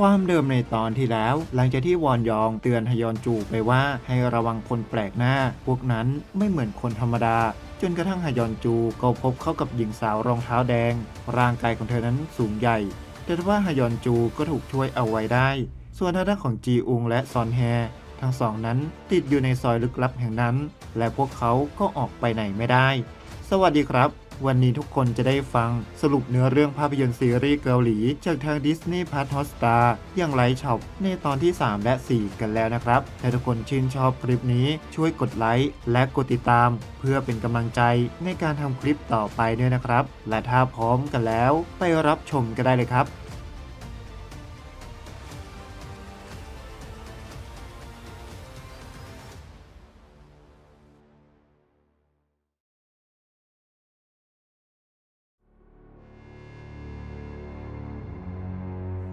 ความเดิมในตอนที่แล้ว หลังจากที่วอนยองเตือนฮยอนจูไปว่าให้ระวังคนแปลกหน้า พวกนั้นไม่เหมือนคนธรรมดา จนกระทั่งฮยอนจูก็พบเข้ากับหญิงสาวรองเท้าแดง ร่างกายของเธอนั้นสูงใหญ่ แต่ว่าฮยอนจูก็ถูกช่วยเอาไว้ได้ ส่วนทางด้านของจีอุงและซอนแฮทั้งสองนั้นติดอยู่ในซอยลึกลับแห่งนั้น และพวกเขาก็ออกไปไหนไม่ได้ สวัสดีครับ วันนี้ทุกคนจะได้ฟังสรุปเนื้อเรื่องภาพยนตร์ซีรีส์เกาหลี จากทาง Disney p l u s Hotstar อย่างไลท์ช็อปในตอนที่ 3 และ 4 กันแล้วนะครับ ถ้าทุกคนชื่นชอบคลิปนี้ช่วยกดไลค์และกดติดตาม เพื่อเป็นกำลังใจในการทำคลิปต่อไปด้วยนะครับ และถ้าพร้อมกันแล้วไปรับชมกันได้เลยครับ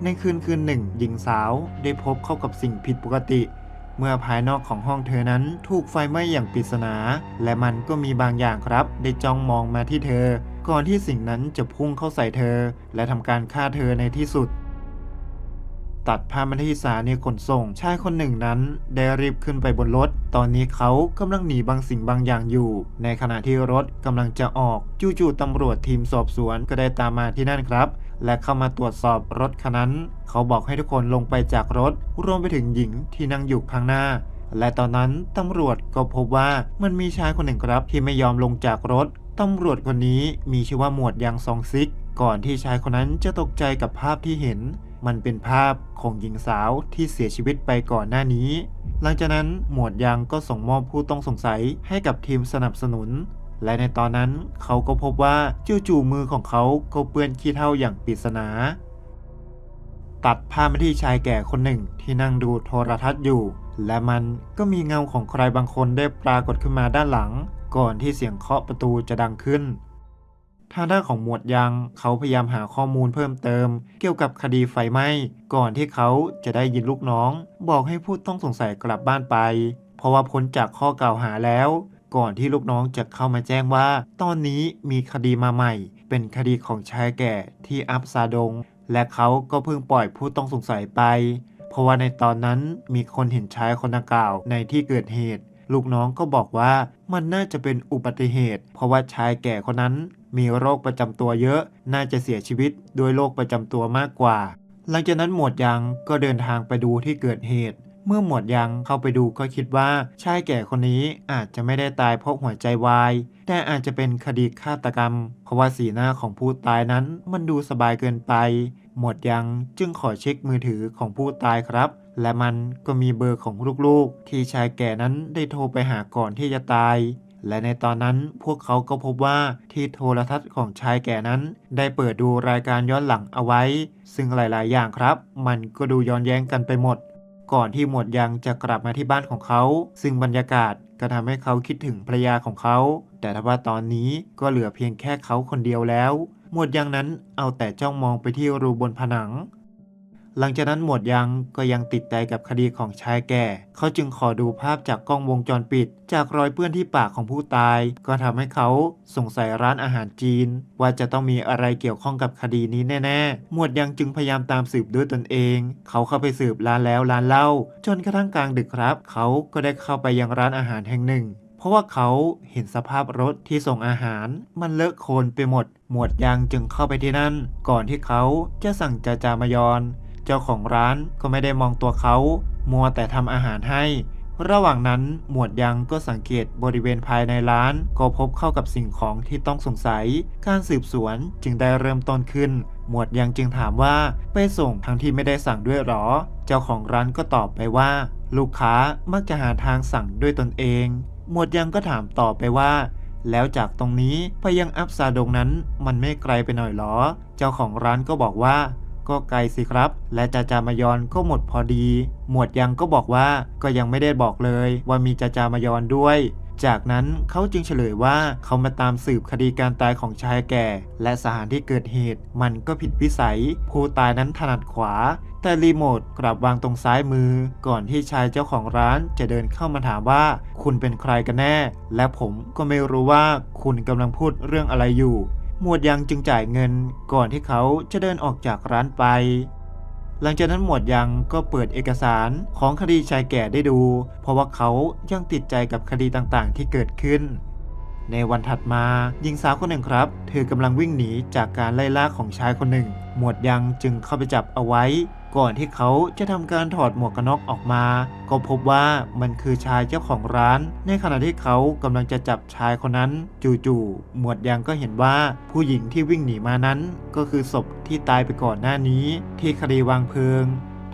ในคืนคืนหนึ่ง หญิงสาวได้พบเข้ากับสิ่งผิดปกติ เมื่อภายนอกของห้องเธอนั้นถูกไฟไหม้อย่างปริศนา และมันก็มีบางอย่างครับ ได้จ้องมองมาที่เธอ ก่อนที่สิ่งนั้นจะพุ่งเข้าใส่เธอ และทำการฆ่าเธอในที่สุดตัดภาพมาที่สถานีขนส่งชายคนหนึ่งนั้น ได้รีบขึ้นไปบนรถ ตอนนี้เขากำลังหนีบางสิ่งบางอย่างอยู่ ในขณะที่รถกำลังจะออกจู่ๆตำรวจทีมสอบสวนก็ได้ตามมาที่นั่นครับ และเข้ามาตรวจสอบรถคันนั้น เขาบอกให้ทุกคนลงไปจากรถ รวมไปถึงหญิงที่นั่งอยู่ข้างหน้า และตอนนั้นตำรวจก็พบว่ามันมีชายคนหนึ่งครับที่ไม่ยอมลงจากรถตำรวจคนนี้มีชื่อว่าหมวดยังซองซิก ก่อนที่ชายคนนั้นจะตกใจกับภาพที่เห็น มันเป็นภาพของหญิงสาวที่เสียชีวิตไปก่อนหน้านี้ หลังจากนั้นหมวดยังก็ส่งมอบผู้ต้องสงสัยให้กับทีมสนับสนุน และในตอนนั้นเขาก็พบว่าจู่ๆมือของเขาก็เปื้อนขี้เถ้าอย่างปริศนาตัดภาพมาที่ชายแก่คนหนึ่งที่นั่งดูโทรทัศน์อยู่ และมันก็มีเงาของใครบางคนได้ปรากฏขึ้นมาด้านหลัง ก่อนที่เสียงเคาะประตูจะดังขึ้น ทางด้านของหมวดยังเขาพยายามหาข้อมูลเพิ่มเติม เกี่ยวกับคดีไฟไหม้ ก่อนที่เขาจะได้ยินลูกน้อง บอกให้ผู้ต้องสงสัยกลับบ้านไป เพราะว่าพ้นจากข้อกล่าวหาแล้ว ก่อนที่ลูกน้องจะเข้ามาแจ้งว่า ตอนนี้มีคดีมาใหม่ เป็นคดีของชายแก่ที่อับซาดง และเขาก็เพิ่งปล่อยผู้ต้องสงสัยไป เพราะว่าในตอนนั้นมีคนเห็นชายคนดังกล่าวในที่เกิดเหตุลูกน้องก็บอกว่ามันน่าจะเป็นอุบัติเหตุ เพราะว่าชายแก่คนนั้น มีโรคประจำตัวเยอะ น่าจะเสียชีวิตด้วยโรคประจำตัวมากกว่า หลังจากนั้นหมวดยังก็เดินทางไปดูที่เกิดเหตุ เมื่อหมวดยังเข้าไปดูก็คิดว่าชายแก่คนนี้อาจจะไม่ได้ตายเพราะหัวใจวาย แต่อาจจะเป็นคดีฆาตกรรม เพราะว่าสีหน้าของผู้ตายนั้นมันดูสบายเกินไป หมวดยังจึงขอเช็คมือถือของผู้ตายครับและมันก็มีเบอร์ของลูกๆ ที่ชายแก่นั้นได้โทรไปหาก่อนที่จะตาย และในตอนนั้นพวกเขาก็พบว่าที่โทรทัศน์ของชายแก่นั้น ได้เปิดดูรายการย้อนหลังเอาไว้ ซึ่งหลาย ๆ อย่างครับ มันก็ดูย้อนแย้งกันไปหมด ก่อนที่หมวดยังจะกลับมาที่บ้านของเขา ซึ่งบรรยากาศก็ทำให้เขาคิดถึงภรรยาของเขา แต่ทว่าตอนนี้ก็เหลือเพียงแค่เขาคนเดียวแล้ว หมวดยังนั้นเอาแต่จ้องมองไปที่รูบนผนัง หลังจากนั้นหมวดยังก็ยังติดใจกับคดีของชายแก่ เขาจึงขอดูภาพจากกล้องวงจรปิด จากรอยเปื้อนที่ปากของผู้ตาย ก็ทำให้เขาสงสัยร้านอาหารจีน ว่าจะต้องมีอะไรเกี่ยวข้องกับคดีนี้แน่ๆ หมวดยังจึงพยายามตามสืบด้วยตนเอง เขาเข้าไปสืบร้านแล้วร้านเล่า จนกระทั่งกลางดึกครับ เขาก็ได้เข้าไปยังร้านอาหารแห่งหนึ่ง เพราะว่าเขาเห็นสภาพรถที่ส่งอาหาร มันเลอะโคลนไปหมด หมวดยังจึงเข้าไปที่นั่น ก่อนที่เขาจะสั่งจาจามยอน เจ้าของร้านก็ไม่ได้มองตัวเขา มัวแต่ทำอาหารให้ ระหว่างนั้นหมวดยังก็สังเกตบริเวณภายในร้าน ก็พบเข้ากับสิ่งของที่ต้องสงสัย การสืบสวนจึงได้เริ่มต้นขึ้น หมวดยังจึงถามว่าไปส่งทั้งที่ไม่ได้สั่งด้วยหรอ เจ้าของร้านก็ตอบไปว่า ลูกค้ามักจะหาทางสั่งด้วยตนเอง หมวดยังก็ถามต่อไปว่าแล้วจากตรงนี้ไปยังอับซาดงนั้นมันไม่ไกลไปหน่อยหรอ เจ้าของร้านก็บอกว่า ก็ไกลสิครับ และจาจามายอนก็หมดพอดี หมวดยังก็บอกว่าก็ยังไม่ได้บอกเลยว่ามีจาจามายอนด้วย จากนั้นเขาจึงเฉลยว่าเขามาตามสืบคดีการตายของชายแก่ และสถานที่เกิดเหตุ มันก็ผิดวิสัย ผู้ตายนั้นถนัดขวา แต่รีโมทกลับวางตรงซ้ายมือ ก่อนที่ชายเจ้าของร้านจะเดินเข้ามาถามว่า คุณเป็นใครกันแน่ และผมก็ไม่รู้ว่าคุณกำลังพูดเรื่องอะไรอยู่ หมวดยังจึงจ่ายเงินก่อนที่เขาจะเดินออกจากร้านไป หลังจากนั้นหมวดยังก็เปิดเอกสารของคดีชายแก่ได้ดู เพราะว่าเขายังติดใจกับคดีต่างๆ ที่เกิดขึ้น ในวันถัดมาหญิงสาวคนหนึ่งครับ เธอกำลังวิ่งหนีจากการไล่ล่าของชายคนหนึ่ง หมวดยังจึงเข้าไปจับเอาไว้ ก่อนที่เขาจะทำการถอดหมวกกันน็อกออกมา ก็พบว่ามันคือชายเจ้าของร้าน ในขณะที่เขากำลังจะจับชายคนนั้นจู่ๆหมวดยังก็เห็นว่าผู้หญิงที่วิ่งหนีมานั้น ก็คือศพที่ตายไปก่อนหน้านี้ ที่คดีวางเพลิง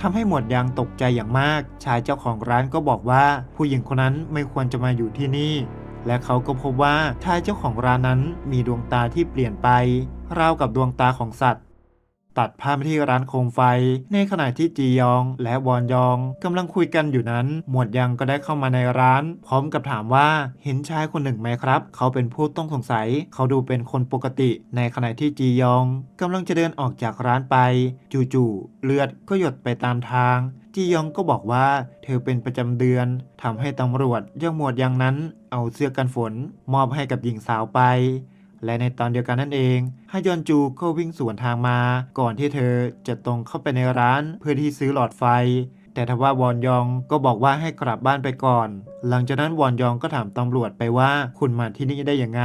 ทำให้หมวดยางตกใจอย่างมาก ชายเจ้าของร้านก็บอกว่า ผู้หญิงคนนั้นไม่ควรจะมาอยู่ที่นี่ และเขาก็พบว่าชายเจ้าของร้านนั้นมีดวงตาที่เปลี่ยนไป ราวกับดวงตาของสัตว์ ตัดภาพที่ร้านโคมไฟ ในขณะที่จียอง และวอนยองกำลังคุยกันอยู่นั้น หมวดยังก็ได้เข้ามาในร้าน พร้อมกับถามว่าเห็นชายคนหนึ่งไหมครับ เขาเป็นผู้ต้องสงสัย เขาดูเป็นคนปกติ ในขณะที่จียองกำลังจะเดินออกจากร้านไป จู่ๆเลือดก็หยดไปตามทางจียองก็บอกว่าเธอเป็นประจำเดือนทำให้ตำรวจยังหมวดยังนั้น เอาเสื้อกันฝน มอบให้กับหญิงสาวไป และในตอนเดียวกันนั่นเองฮยอนจูก็วิ่งสวนทางมา ก่อนที่เธอจะตรงเข้าไปในร้านเพื่อที่ซื้อหลอดไฟ แต่ทว่าวอนยองก็บอกว่าให้กลับบ้านไปก่อน หลังจากนั้นวอนยองก็ถามตำรวจไปว่าคุณมาที่นี่ได้ยังไง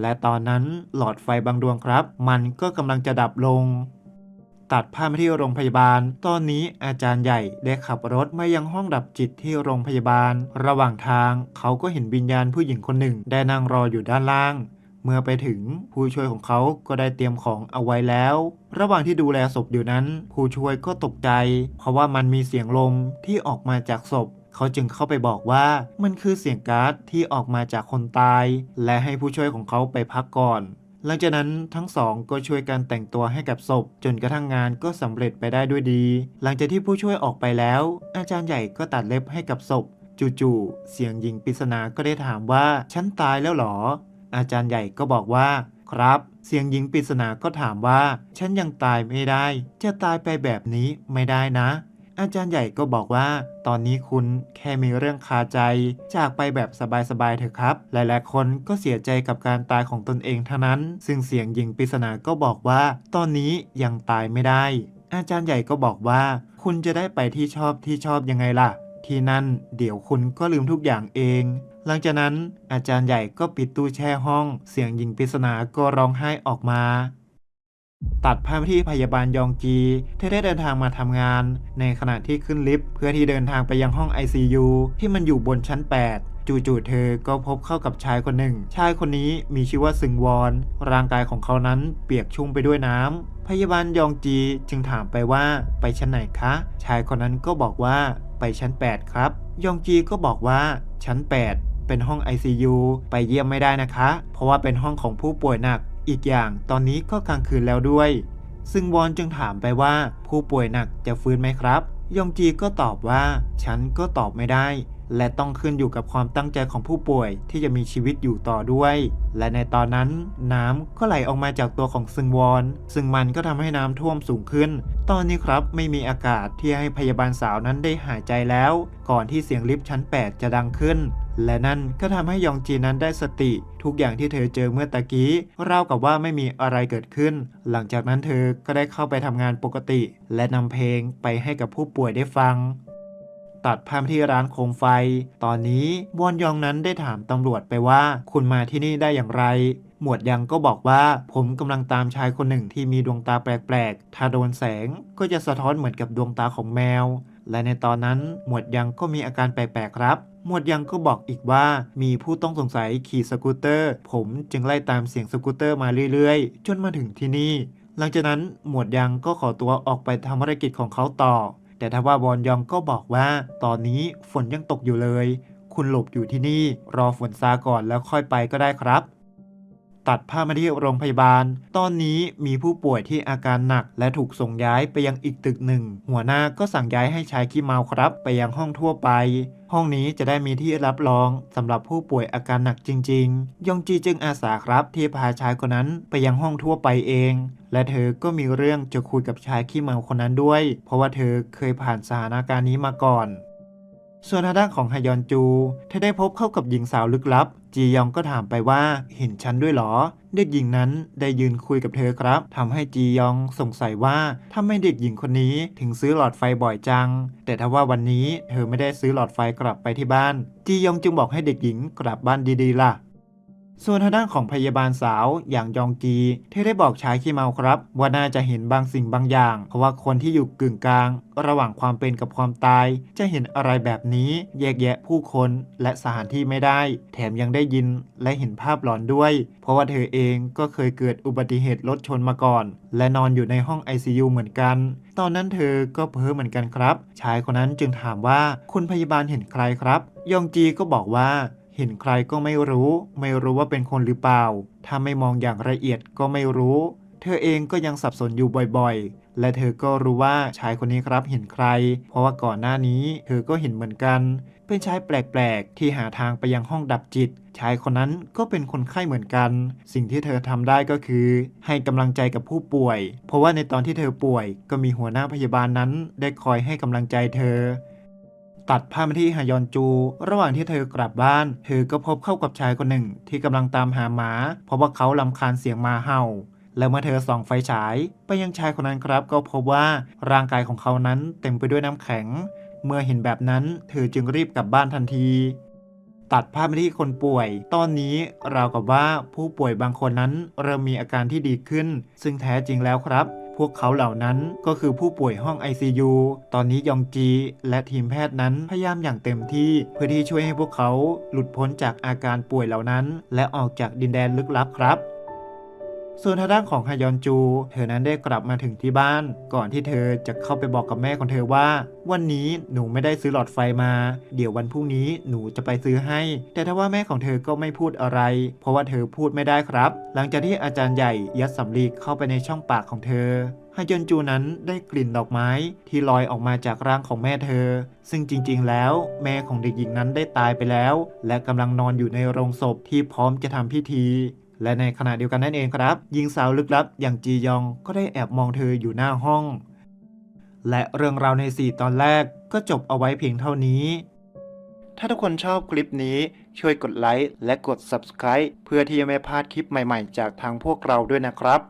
และตอนนั้นหลอดไฟบางดวงครับ มันก็กำลังจะดับลงตัดภาพมาที่โรงพยาบาล ตอนนี้อาจารย์ใหญ่ได้ขับรถมายังห้องดับจิตที่โรงพยาบาล ระหว่างทางเขาก็เห็นวิญญาณผู้หญิงคนหนึ่งได้นั่งรออยู่ด้านล่าง เมื่อไปถึงผู้ช่วยของเขาก็ได้เตรียมของเอาไว้แล้ว ระหว่างที่ดูแลศพอยู่นั้น ผู้ช่วยก็ตกใจ เพราะว่ามันมีเสียงลมที่ออกมาจากศพ เขาจึงเข้าไปบอกว่ามันคือเสียงก๊าซที่ออกมาจากคนตาย และให้ผู้ช่วยของเขาไปพักก่อน หลังจากนั้นทั้งสองก็ช่วยกันแต่งตัวให้กับศพ จนกระทั่งงานก็สำเร็จไปได้ด้วยดี หลังจากที่ผู้ช่วยออกไปแล้ว อาจารย์ใหญ่ก็ตัดเล็บให้กับศพจู่ๆ เสียงหญิงปริศนาก็ได้ถามว่า ฉันตายแล้วหรอ อาจารย์ใหญ่ก็บอกว่า ครับ เสียงหญิงปริศนาก็ถามว่า ฉันยังตายไม่ได้ จะตายไปแบบนี้ไม่ได้นะ อาจารย์ใหญ่ก็บอกว่า ตอนนี้คุณแค่มีเรื่องคาใจ จากไปแบบสบายๆเถอะครับ หลายๆ คนก็เสียใจกับการตายของตนเองเท่านั้น ซึ่งเสียงหญิงปริศนาก็บอกว่า ตอนนี้ยังตายไม่ได้ อาจารย์ใหญ่ก็บอกว่า คุณจะได้ไปที่ชอบที่ชอบยังไงล่ะ ที่นั่นเดี๋ยวคุณก็ลืมทุกอย่างเอง หลังจากนั้นอาจารย์ใหญ่ก็ปิดตู้แช่ห้อง เสียงหญิงปริศนาก็ร้องไห้ออกมา ตัดภาพที่พยาบาลยองจีเธอได้เดินทางมาทำงาน ในขณะที่ขึ้นลิฟต์เพื่อที่เดินทางไปยังห้อง ICU ที่มันอยู่บนชั้น 8จู่ๆ เธอก็พบเข้ากับชายคนหนึ่ง ชายคนนี้มีชื่อว่าซึงวอน ร่างกายของเขานั้นเปียกชุ่มไปด้วยน้ำพยาบาลยองจีจึงถามไปว่าไปชั้นไหนคะ ชายคนนั้นก็บอกว่า ไปชั้น 8 ครับ ยองจีก็บอกว่าชั้น 8 เป็นห้อง ICU ไปเยี่ยมไม่ได้นะคะ เพราะว่าเป็นห้องของผู้ป่วยหนัก อีกอย่างตอนนี้ก็กลางคืนแล้วด้วย ซึ่งวอนจึงถามไปว่าผู้ป่วยหนักจะฟื้นไหมครับ ยองจีก็ตอบว่า ฉันก็ตอบไม่ได้ และต้องขึ้นอยู่กับความตั้งใจของผู้ป่วยที่จะมีชีวิตอยู่ต่อด้วย และในตอนนั้นน้ำก็ไหลออกมาจากตัวของซึงวอน ซึ่งมันก็ทำให้น้ำท่วมสูงขึ้น ตอนนี้ครับไม่มีอากาศที่ให้พยาบาลสาวนั้นได้หายใจแล้ว ก่อนที่เสียงลิฟต์ชั้น 8 จะดังขึ้น และนั่นก็ทำให้ยองจีนั้นได้สติ ทุกอย่างที่เธอเจอเมื่อตะกี้ราวกับว่าไม่มีอะไรเกิดขึ้น หลังจากนั้นเธอก็ได้เข้าไปทำงานปกติ และนำเพลงไปให้กับผู้ป่วยได้ฟัง ตัดภาพที่ร้านโคมไฟ ตอนนี้วอนยองนั้นได้ถามตำรวจไปว่า คุณมาที่นี่ได้อย่างไร หมวดยังก็บอกว่าผมกำลังตามชายคนหนึ่งที่มีดวงตาแปลกๆ ถ้าโดนแสงก็จะสะท้อนเหมือนกับดวงตาของแมว และในตอนนั้นหมวดยังก็มีอาการแปลกๆครับหมวดยังก็บอกอีกว่ามีผู้ต้องสงสัยขี่สกูตเตอร์ ผมจึงไล่ตามเสียงสกูตเตอร์มาเรื่อยๆ จนมาถึงที่นี่ หลังจากนั้นหมวดยังก็ขอตัวออกไปทำภารกิจของเขาต่อ แต่ทว่าวอนยองก็บอกว่า ตอนนี้ฝนยังตกอยู่เลย คุณหลบอยู่ที่นี่ รอฝนซาก่อนแล้วค่อยไปก็ได้ครับ ตัดภามาที่โรงพยาบาล ตอนนี้มีผู้ป่วยที่อาการหนัก และถูกส่งย้ายไปยังอีกตึกหนึ่ง หัวหน้าก็สั่งย้ายให้ชายขี้เมาครับ ไปยังห้องทั่วไป ห้องนี้จะได้มีที่รับรองสำหรับผู้ป่วยอาการหนักจริง ๆ ยองจีจึงอาสาครับที่พาชายคนนั้นไปยังห้องทั่วไปเอง และเธอก็มีเรื่องจะคุยกับชายขี้เมาคนนั้นด้วย เพราะว่าเธอเคยผ่านสถานการณ์นี้มาก่อน ส่วนทางด้านของฮยอนจูเธอได้พบเข้ากับหญิงสาวลึกลับ จียองก็ถามไปว่าเห็นฉันด้วยเหรอ เด็กหญิงนั้นได้ยืนคุยกับเธอครับทำให้จียองสงสัยว่าทำไมเด็กหญิงคนนี้ถึงซื้อหลอดไฟบ่อยจัง แต่ถ้าว่าวันนี้เธอไม่ได้ซื้อหลอดไฟกลับไปที่บ้าน จียองจึงบอกให้เด็กหญิงกลับบ้านดีๆล่ะ ส่วนทางด้านของพยาบาลสาวอย่างยองกีเธอได้บอกชายขี้เมาครับ ว่าน่าจะเห็นบางสิ่งบางอย่าง เพราะว่าคนที่อยู่กึ่งกลาง ระหว่างความเป็นกับความตาย จะเห็นอะไรแบบนี้แยกแยะผู้คนและสถานที่ไม่ได้ แถมยังได้ยินและเห็นภาพหลอนด้วย เพราะว่าเธอเองก็เคยเกิดอุบัติเหตุรถชนมาก่อน และนอนอยู่ในห้อง ICU เหมือนกัน ตอนนั้นเธอก็เพ้อเหมือนกันครับ ชายคนนั้นจึงถามว่าคุณพยาบาลเห็นใครครับ ยองจีก็บอกว่า เห็นใครก็ไม่รู้ ไม่รู้ว่าเป็นคนหรือเปล่า ถ้าไม่มองอย่างละเอียดก็ไม่รู้ เธอเองก็ยังสับสนอยู่บ่อยๆ และเธอก็รู้ว่าชายคนนี้ครับเห็นใคร เพราะว่าก่อนหน้านี้เธอก็เห็นเหมือนกัน เป็นชายแปลกๆ ที่หาทางไปยังห้องดับจิต ชายคนนั้นก็เป็นคนไข้เหมือนกัน สิ่งที่เธอทำได้ก็คือ ให้กำลังใจกับผู้ป่วย เพราะว่าในตอนที่เธอป่วย ก็มีหัวหน้าพยาบาลนั้น ได้คอยให้กำลังใจเธอ ตัดภาพมาที่ฮยอนจู ระหว่างที่เธอกลับบ้าน เธอก็พบเข้ากับชายคนหนึ่งที่กำลังตามหาหมา เพราะว่าเขาลำคาญเสียงหมาเห่า แล้วเมื่อเธอส่องไฟฉาย ไปยังชายคนนั้นครับ ก็พบว่าร่างกายของเขานั้นเต็มไปด้วยน้ำแข็ง เมื่อเห็นแบบนั้น เธอจึงรีบกลับบ้านทันทีตัดภาพไปที่คนป่วย ตอนนี้ราวกับว่าผู้ป่วยบางคนนั้นเริ่มมีอาการที่ดีขึ้น ซึ่งแท้จริงแล้วครับ วกเขาเหล่านั้นก็คือผู้ป่วยห้อง ICU ตอนนี้ยองจีและทีมแพทย์นั้นพยายามอย่างเต็มที่เพื่อที่ช่วยให้พวกเขาหลุดพ้นจากอาการป่วยเหล่านั้น และออกจากดินแดนลึกลับครับ ส่วนทางด้านของฮยอนจู เธอนั้นได้กลับมาถึงที่บ้าน ก่อนที่เธอจะเข้าไปบอกกับแม่ของเธอว่า วันนี้หนูไม่ได้ซื้อหลอดไฟมา เดี๋ยววันพรุ่งนี้หนูจะไปซื้อให้ แต่ถ้าว่าแม่ของเธอก็ไม่พูดอะไร เพราะว่าเธอพูดไม่ได้ครับ หลังจากที่อาจารย์ใหญ่ยัดสำลีเข้าไปในช่องปากของเธอฮยอนจูนั้นได้กลิ่นดอกไม้ที่ลอยออกมาจากร่างของแม่เธอ ซึ่งจริงๆ แล้ว แม่ของเด็กหญิงนั้นได้ตายไปแล้ว และกำลังนอนอยู่ในโรงศพที่พร้อมจะทำพิธี และในขณะเดียวกันนั่นเองครับหญิงสาวลึกลับอย่างจียองก็ได้แอบมองเธออยู่หน้าห้อง และเรื่องราวใน 4 ตอนแรกก็จบเอาไว้เพียงเท่านี้ ถ้าทุกคนชอบคลิปนี้ช่วยกดไลค์และกด Subscribe เพื่อที่จะไม่พลาดคลิปใหม่ๆ จากทางพวกเราด้วยนะครับ